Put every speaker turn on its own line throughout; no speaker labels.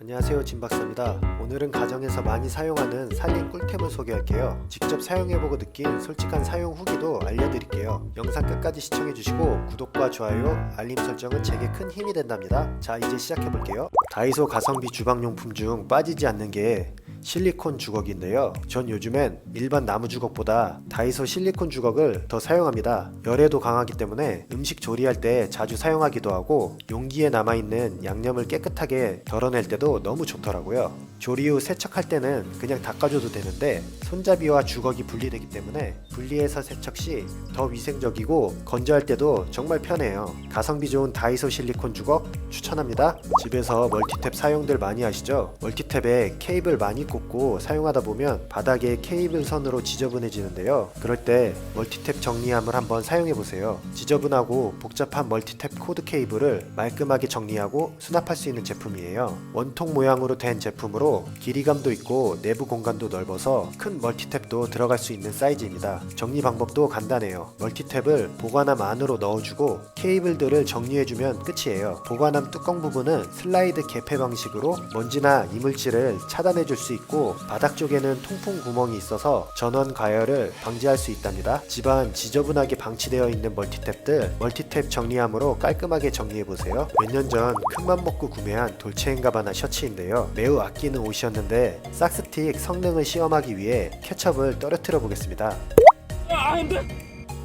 안녕하세요 진박사입니다. 오늘은 가정에서 많이 사용하는 살림 꿀템을 소개할게요. 직접 사용해보고 느낀 솔직한 사용 후기도 알려드릴게요. 영상 끝까지 시청해주시고 구독과 좋아요 알림 설정은 제게 큰 힘이 된답니다. 자 이제 시작해볼게요. 다이소 가성비 주방용품 중 빠지지 않는 게 실리콘 주걱인데요. 전 요즘엔 일반 나무 주걱보다 다이소 실리콘 주걱을 더 사용합니다. 열에도 강하기 때문에 음식 조리할 때 자주 사용하기도 하고 용기에 남아있는 양념을 깨끗하게 덜어낼 때도 너무 좋더라고요. 조리 후 세척할 때는 그냥 닦아줘도 되는데 손잡이와 주걱이 분리되기 때문에 분리해서 세척 시 더 위생적이고 건조할 때도 정말 편해요. 가성비 좋은 다이소 실리콘 주걱 추천합니다. 집에서 멀티탭 사용들 많이 하시죠? 멀티탭에 케이블 많이 꽂고 사용하다 보면 바닥에 케이블 선으로 지저분해지는데요. 그럴 때 멀티탭 정리함을 한번 사용해 보세요. 지저분하고 복잡한 멀티탭 코드 케이블을 말끔하게 정리하고 수납할 수 있는 제품이에요. 원통 모양으로 된 제품으로 길이감도 있고 내부 공간도 넓어서 큰 멀티탭도 들어갈 수 있는 사이즈입니다. 정리 방법도 간단해요. 멀티탭을 보관함 안으로 넣어주고 케이블들을 정리해주면 끝이에요. 보관함 뚜껑 부분은 슬라이드 개폐 방식으로 먼지나 이물질을 차단해줄 수 있고 바닥 쪽에는 통풍 구멍이 있어서 전원 가열을 방지할 수 있답니다. 집안 지저분하게 방치되어 있는 멀티탭들 멀티탭 정리함으로 깔끔하게 정리해보세요. 몇 년 전 큰맘 먹고 구매한 돌체인 가바나 셔츠인데요. 매우 아끼는 옷이었는데 싹스틱 성능을 시험하기 위해 케첩을 떨어뜨려 보겠습니다.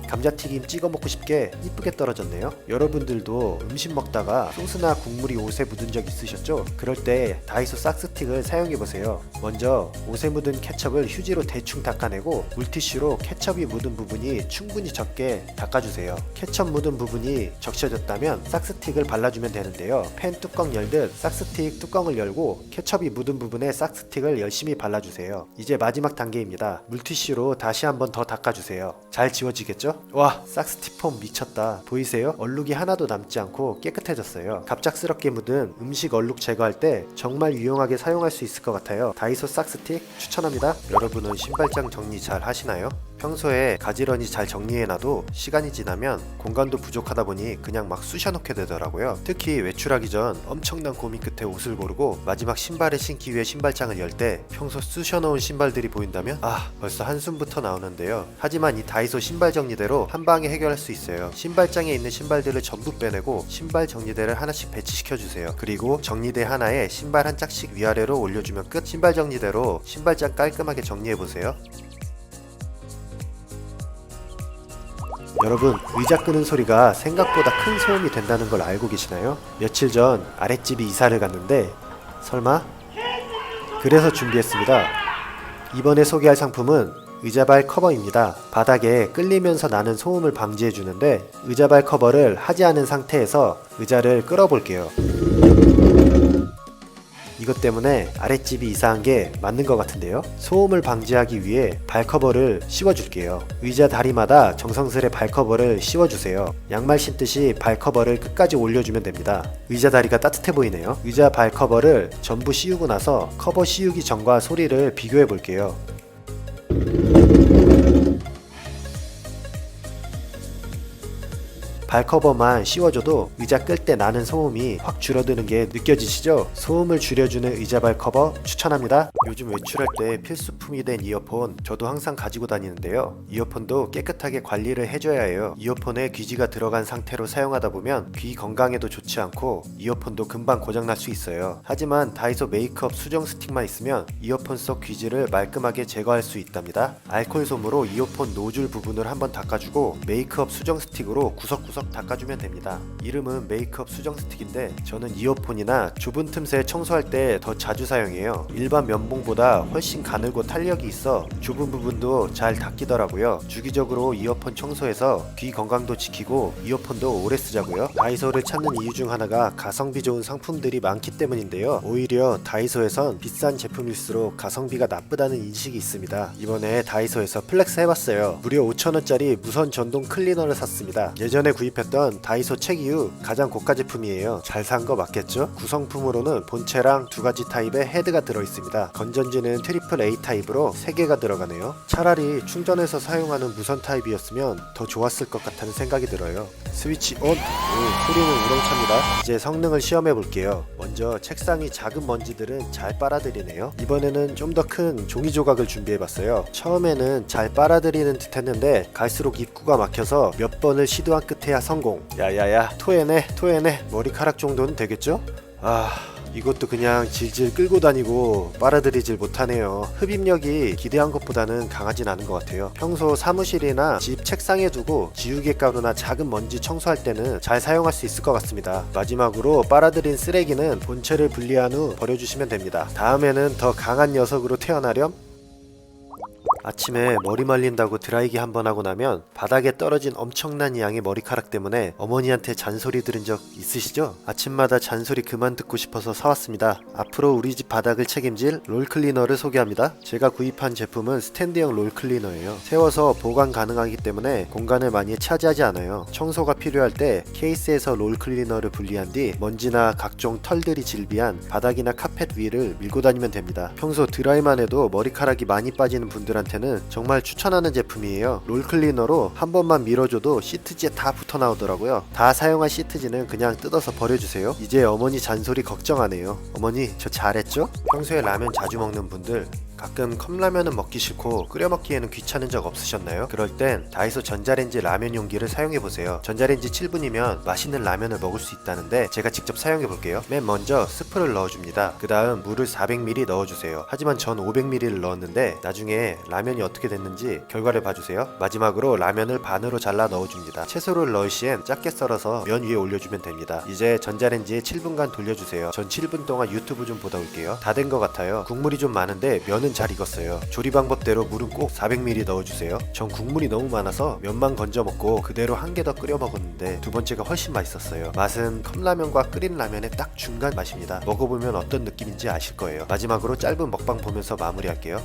감자튀김 찍어 먹고 싶게 이쁘게 떨어졌네요. 여러분들도 음식 먹다가 소스나 국물이 옷에 묻은 적 있으셨죠? 그럴 때 다이소 싹스틱을 사용해 보세요. 먼저 옷에 묻은 케첩을 휴지로 대충 닦아내고 물티슈로 케첩이 묻은 부분이 충분히 적게 닦아주세요. 케첩 묻은 부분이 적셔졌다면 싹스틱을 발라주면 되는데요. 팬 뚜껑 열듯 싹스틱 뚜껑을 열고 케첩이 묻은 부분에 싹스틱을 열심히 발라주세요. 이제 마지막 단계입니다. 물티슈로 다시 한번 더 닦아주세요. 잘 지워지겠죠? 와 싹스티폼 미쳤다 보이세요? 얼룩이 하나도 남지 않고 깨끗해졌어요 갑작스럽게 묻은 음식 얼룩 제거할 때 정말 유용하게 사용할 수 있을 것 같아요 다이소 싹스틱 추천합니다 여러분은 신발장 정리 잘 하시나요? 평소에 가지런히 잘 정리해놔도 시간이 지나면 공간도 부족하다 보니 그냥 막 쑤셔놓게 되더라고요. 특히 외출하기 전 엄청난 고민 끝에 옷을 고르고 마지막 신발을 신기 위해 신발장을 열 때 평소 쑤셔놓은 신발들이 보인다면 아 벌써 한숨부터 나오는데요. 하지만 이 다이소 신발 정리대로 한 방에 해결할 수 있어요. 신발장에 있는 신발들을 전부 빼내고 신발 정리대를 하나씩 배치시켜 주세요. 그리고 정리대 하나에 신발 한 짝씩 위아래로 올려주면 끝. 신발 정리대로 신발장 깔끔하게 정리해 보세요. 여러분 의자 끄는 소리가 생각보다 큰 소음이 된다는 걸 알고 계시나요? 며칠 전 아랫집이 이사를 갔는데 설마? 그래서 준비했습니다. 이번에 소개할 상품은 의자발 커버입니다. 바닥에 끌리면서 나는 소음을 방지해 주는데 의자발 커버를 하지 않은 상태에서 의자를 끌어볼게요. 이것 때문에 아랫집이 이사한 게 맞는 것 같은데요. 소음을 방지하기 위해 발커버를 씌워줄게요. 의자 다리마다 정성스레 발커버를 씌워주세요. 양말 신듯이 발커버를 끝까지 올려주면 됩니다. 의자 다리가 따뜻해 보이네요. 의자 발커버를 전부 씌우고 나서 커버 씌우기 전과 소리를 비교해 볼게요. 발커버만 씌워줘도 의자 끌 때 나는 소음이 확 줄어드는 게 느껴지시죠? 소음을 줄여주는 의자 발 커버 추천합니다. 요즘 외출할 때 필수품이 된 이어폰 저도 항상 가지고 다니는데요. 이어폰도 깨끗하게 관리를 해줘야 해요. 이어폰에 귀지가 들어간 상태로 사용하다 보면 귀 건강에도 좋지 않고 이어폰도 금방 고장날 수 있어요. 하지만 다이소 메이크업 수정 스틱만 있으면 이어폰 속 귀지를 말끔하게 제거할 수 있답니다. 알콜 솜으로 이어폰 노즐 부분을 한번 닦아주고 메이크업 수정 스틱으로 구석구석 닦아주면 됩니다. 이름은 메이크업 수정 스틱인데 저는 이어폰이나 좁은 틈새 청소할 때 더 자주 사용해요. 일반 면봉보다 훨씬 가늘고 탄력이 있어 좁은 부분도 잘 닦이더라고요. 주기적으로 이어폰 청소해서 귀 건강도 지키고 이어폰도 오래 쓰자고요. 다이소를 찾는 이유 중 하나가 가성비 좋은 상품들이 많기 때문인데요. 오히려 다이소에선 비싼 제품일수록 가성비가 나쁘다는 인식이 있습니다. 이번에 다이소에서 플렉스 해봤어요. 무려 5천원짜리 무선 전동 클리너를 샀습니다. 예전에 구입 구입했던 다이소 책 이후 가장 고가 제품이에요. 잘 산 거 맞겠죠? 구성품으로는 본체랑 두 가지 타입의 헤드가 들어있습니다. 건전지는 트리플 A 타입으로 3개가 들어가네요. 차라리 충전해서 사용하는 무선 타입이었으면 더 좋았을 것 같다는 생각이 들어요. 스위치 온! 오, 소리는 우렁찹니다. 이제 성능을 시험해 볼게요. 먼저 책상이 작은 먼지들은 잘 빨아들이네요. 이번에는 좀 더 큰 종이 조각을 준비해 봤어요. 처음에는 잘 빨아들이는 듯 했는데 갈수록 입구가 막혀서 몇 번을 시도한 끝에야 성공. 야야야, 토해내, 토해내. 머리카락 정도는 되겠죠? 아, 이것도 그냥 질질 끌고 다니고 빨아들이질 못하네요. 흡입력이 기대한 것보다는 강하진 않은 것 같아요. 평소 사무실이나 집 책상에 두고 지우개 가루나 작은 먼지 청소할 때는 잘 사용할 수 있을 것 같습니다. 마지막으로 빨아들인 쓰레기는 본체를 분리한 후 버려주시면 됩니다. 다음에는 더 강한 녀석으로 태어나렴 아침에 머리 말린다고 드라이기 한 번 하고 나면 바닥에 떨어진 엄청난 양의 머리카락 때문에 어머니한테 잔소리 들은 적 있으시죠? 아침마다 잔소리 그만 듣고 싶어서 사왔습니다. 앞으로 우리 집 바닥을 책임질 롤 클리너를 소개합니다. 제가 구입한 제품은 스탠드형 롤 클리너예요. 세워서 보관 가능하기 때문에 공간을 많이 차지하지 않아요. 청소가 필요할 때 케이스에서 롤 클리너를 분리한 뒤 먼지나 각종 털들이 질비한 바닥이나 카펫 위를 밀고 다니면 됩니다. 평소 드라이만 해도 머리카락이 많이 빠지는 분들한테 는 정말 추천하는 제품이에요. 롤 클리너로 한 번만 밀어줘도 시트지에 다 붙어 나오더라고요. 다 사용한 시트지는 그냥 뜯어서 버려주세요. 이제 어머니 잔소리 걱정 안 해요. 어머니 저 잘했죠? 평소에 라면 자주 먹는 분들 가끔 컵라면은 먹기 싫고 끓여 먹기에는 귀찮은 적 없으셨나요? 그럴 땐 다이소 전자레인지 라면 용기를 사용해 보세요. 전자레인지 7분이면 맛있는 라면을 먹을 수 있다는데 제가 직접 사용해 볼게요. 맨 먼저 스프를 넣어줍니다. 그 다음 물을 400ml 넣어주세요. 하지만 전 500ml를 넣었는데 나중에 라면이 어떻게 됐는지 결과를 봐주세요. 마지막으로 라면을 반으로 잘라 넣어줍니다. 채소를 넣을 시엔 작게 썰어서 면 위에 올려주면 됩니다. 이제 전자레인지에 7분간 돌려주세요. 전 7분 동안 유튜브 좀 보다 올게요. 다 된 것 같아요. 국물이 좀 많은데 면은 잘 익었어요. 조리 방법대로 물은 꼭 400ml 넣어주세요. 전 국물이 너무 많아서 면만 건져 먹고 그대로 한 개 더 끓여 먹었는데 두 번째가 훨씬 맛있었어요. 맛은 컵라면과 끓인 라면의 딱 중간 맛입니다. 먹어보면 어떤 느낌인지 아실 거예요. 마지막으로 짧은 먹방 보면서 마무리할게요.